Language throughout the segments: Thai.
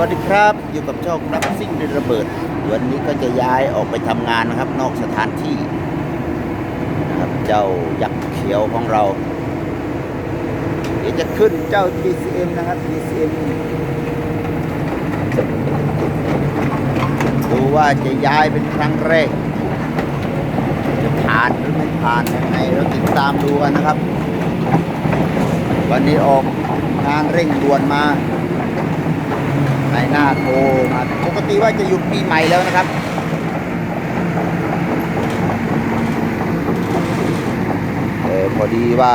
วัสดีครับ อยู่กับช่องรับซิ่งเดนระเบิด วันนี้ก็จะย้ายออกไปทำงานนะครับ นอกสถานที่นะครับเจ้ายักษ์เขียวของเรา เดี๋ยวจะขึ้นเจ้า TCM นะครับ TCM ดูว่าจะย้ายเป็นครั้งแรก จะผ่านหรือไม่ผ่านยังไงเราติดตามดูกันนะครับ วันนี้ออกงานเร่งด่วนมา ในหน้าโทมาปกติว่าจะหยุดปีใหม่แล้วนะครับเออพอดีว่า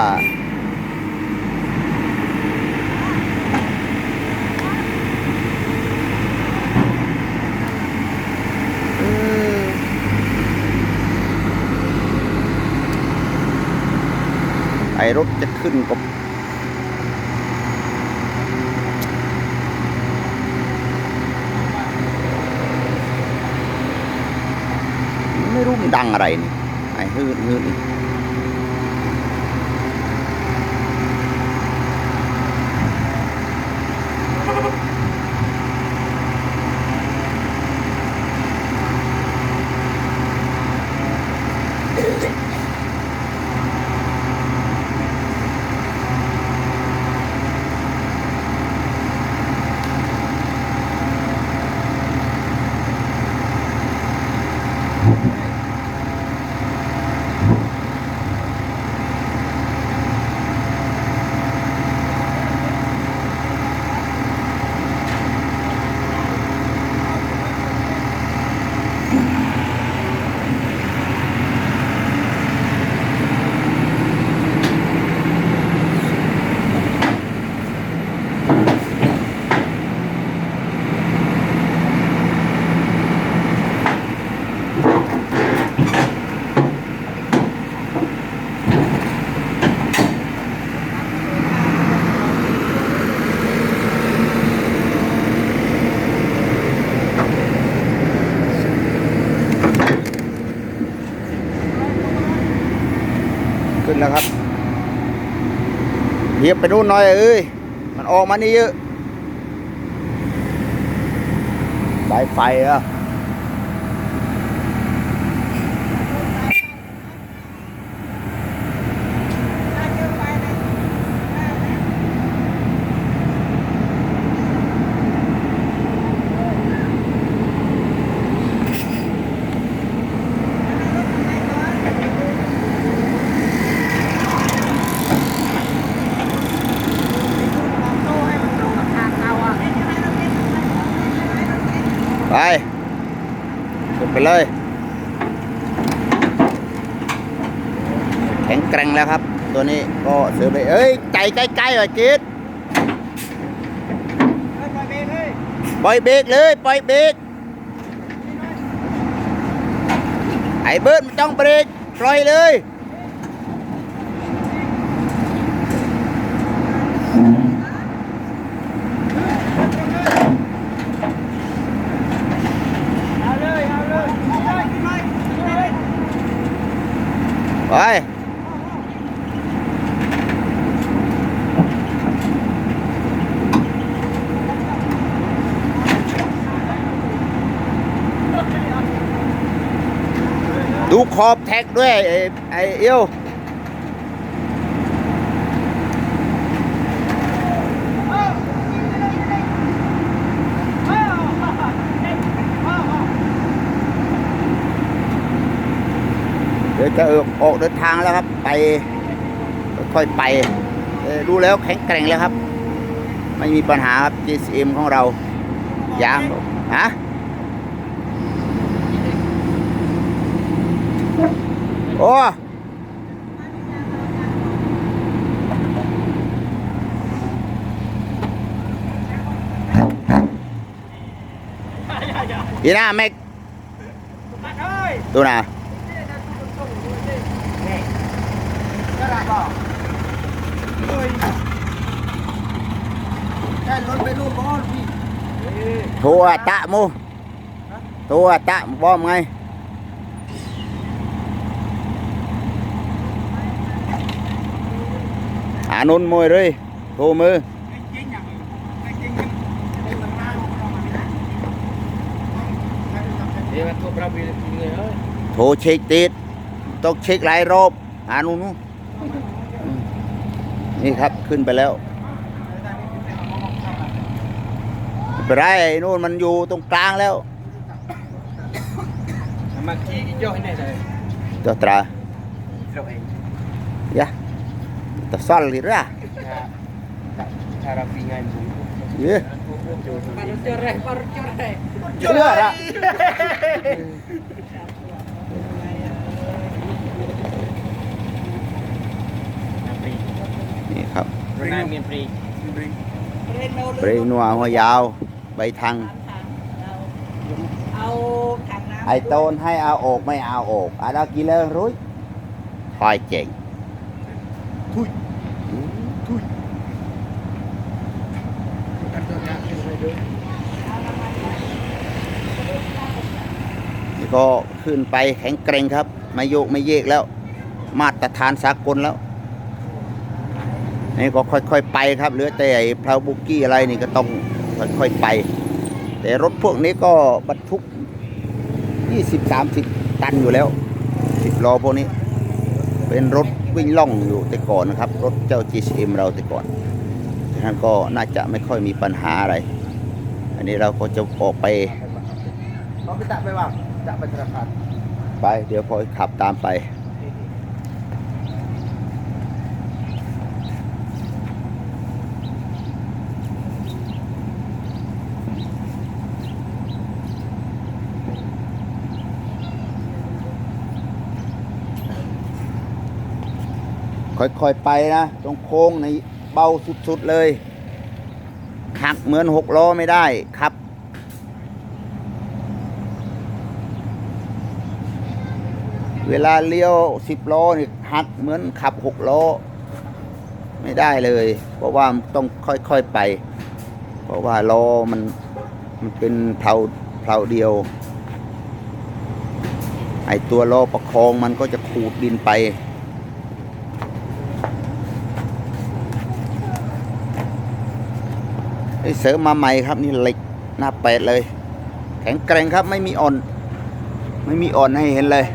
ไอรถจะขึ้นกับ ไม่รู้มัน ดังอะไรนี่ไอ้ฮืดฮืด ขึ้นแล้วครับเหยียบไปนู่นหน่อยเอ้ยมันออกมานี่เยอะสายไฟเหรอะ ไปขึ้นไปเลย แข็งแกร่งแล้วครับ ตัวนี้ก็เสือไป เอ้ยใจใกล้ๆหน่อยจิตปล่อยเบรกเลย ปล่อยเบรกไอ้เบิร์ดไม่ต้องเบรกปล่อยเลย เอาเลยเอาเลยเอาเลยขึ้นเลยขึ้นเลย ไปดู ขอบแท็กด้วย ไอ้ไอ้เอี้ยวเดี๋ยวจะออกเดินทางแล้วครับ ไป ค่อยไปดูแล้วแข็งแกร่งแล้วครับ ไม่มีปัญหาครับ GCM ของเรายางฮะ โอ้ยีน่าแม็กมาเฮ้ย ตัวน่ะก็ได้ก็เฮ้ยแค่รถไปรูปบอลพี่โทรอะตะโมโทรอะตะบอมไงอานุนมวยเลยโทรมือจริงอย่างจริงเป็นมันมากเดี๋ยวมาตัวเราไปเลยเฮ้ยโทรเช็คติดต้องเช็คหลายรอบหานู่นนู่นอืมนี่ครับขึ้นไปแล้วไม่เป็นไรไอ้นู่นมันอยู่ตรงกลางแล้วมาขี้กินย่อยให้ไหนเลยเจ้าตราเราเองยะตะซ่อนหรืออะถ้าเราปีงานบุญเยอะ baru cerai baru cerai เชื่อละนี่ครับนายเมียนปรีเปรย์นัวหัวยาว ใบทัง เอาถังน้ำไอโตนให้เอาออกไม่เอาออกอาดากิเลอร์รุยคอยเจ๋ง ทุยทุยกันตัวนี้เป็นไรด้วยนี่ก็ขึ้นไปแข็งเกรงครับ ไม่โยกไม่เยกแล้ว มาตรฐานสากลแล้ว นี่ก็ค่อยๆไปครับเหลือแต่ไอ้พราบุกกี้อะไรนี่ก็ต้องค่อยๆไป แต่รถพวกนี้ก็บรรทุก 20-30 ตันอยู่แล้ว10ล้อพวกนี้ เป็นรถวิ่งล่องอยู่แต่ก่อนนะครับ รถเจ้า GCM เราแต่ก่อนฉะนั้นก็น่าจะไม่ค่อยมีปัญหาอะไร อันนี้เราก็จะออกไปเขาไปตัดไปว่าจะไปธนาคารไปเดี๋ยวพอขับตามไป ค่อยๆไปนะตรงโค้งในเบาสุดๆเลยหักเหมือนหกล้อไม่ได้ครับเวลาเลี้ยวสิบล้อนี่หักเหมือนขับหกล้อ ไม่ได้เลย เพราะว่าต้องค่อยๆไป เพราะว่าล้อมันมันเป็นเพลาเพลาเดียว ไอตัวล้อประคองมันก็จะขูดดินไป ไอ้ เสริมมาใหม่ครับนี่เหล็กหน้าแปดเลย แข็งแกร่งครับไม่มีอ่อน ไม่มีอ่อนให้เห็นเลย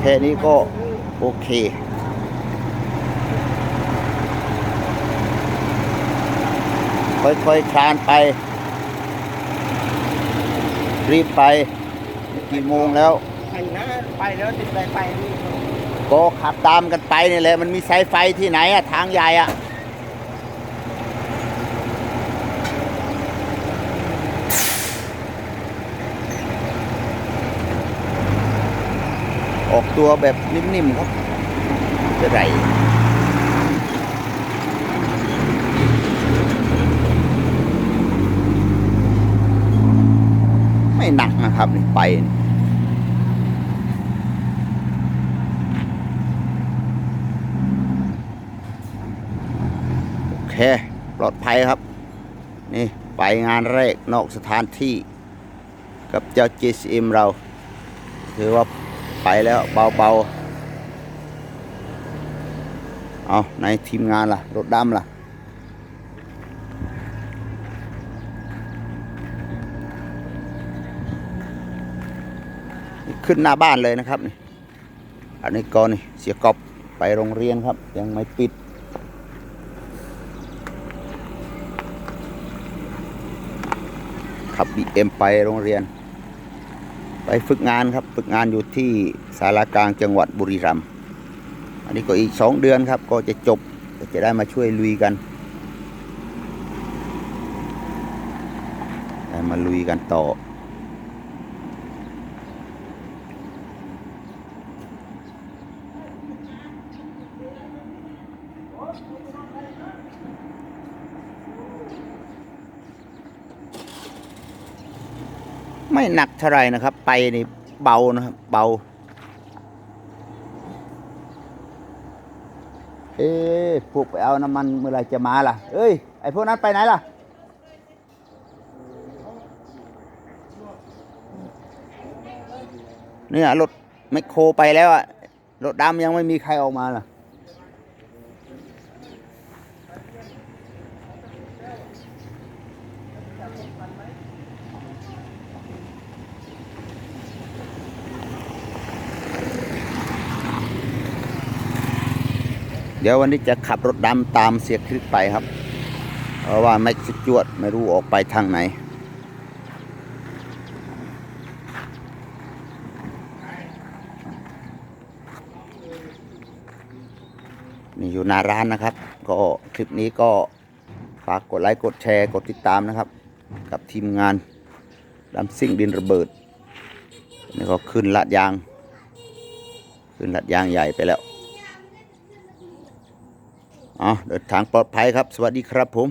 แค่นี้ก็โอเคค่อยๆคลานไป รีบไปกี่โมงแล้วไปนะไปแล้วติดไปไปนี่ก็ขับตามกันไปนี่แหละมันมีสายไฟที่ไหนอะทางใหญ่อะ อกตัวแบบนิ่มๆครับจะไรไม่หนักนะครับนี่ไปโอเค ปลอดภัยครับ นี่ ไปงานแรกนอกสถานที่ กับเจ้า GCM เรา ถือว่า ไปแล้วเบาๆ เอาในทีมงานล่ะ รถดำล่ะ ขึ้นหน้าบ้านเลยนะครับนี่อันนี้ก็นี่เสียกอบไปโรงเรียนครับ ยังไม่ปิดขับบีเอ็มไปโรงเรียน ไปฝึกงานครับฝึกงานอยู่ที่สารากลางจังหวัดบุรีรัมย์อันนี้ก็อีกสองเดือนครับ ก็จะจบจะได้มาช่วยลุยกันได้มาลุยกันต่อ ไม่หนักเท่าไหรนะครับ ไปนี่เบานะครับ เบา เอ๊ะพวกไปเอาน้ำมันเมื่อไรจะมาล่ะ เอ้ย ไอพวกนั้นไปไหนล่ะ เนี่ยรถแมคโครไปแล้วอะรถดำยังไม่มีใครออกมาล่ะ เดี๋ยววันนี้จะขับรถดำตามเสียคลิปไปครับ เพราะว่าแม็กซิจวดไม่รู้ออกไปทางไหน นี่อยู่หน้าร้านนะครับ ก็คลิปนี้ก็ฝากกดไลค์กดแชร์กดติดตามนะครับ กับทีมงานดำซิ่งดินระเบิดนี่ก็ขึ้นลาดยาง ขึ้นลาดยางใหญ่ไปแล้ว อ๋อเดินทางปลอดภัยครับ สวัสดีครับผม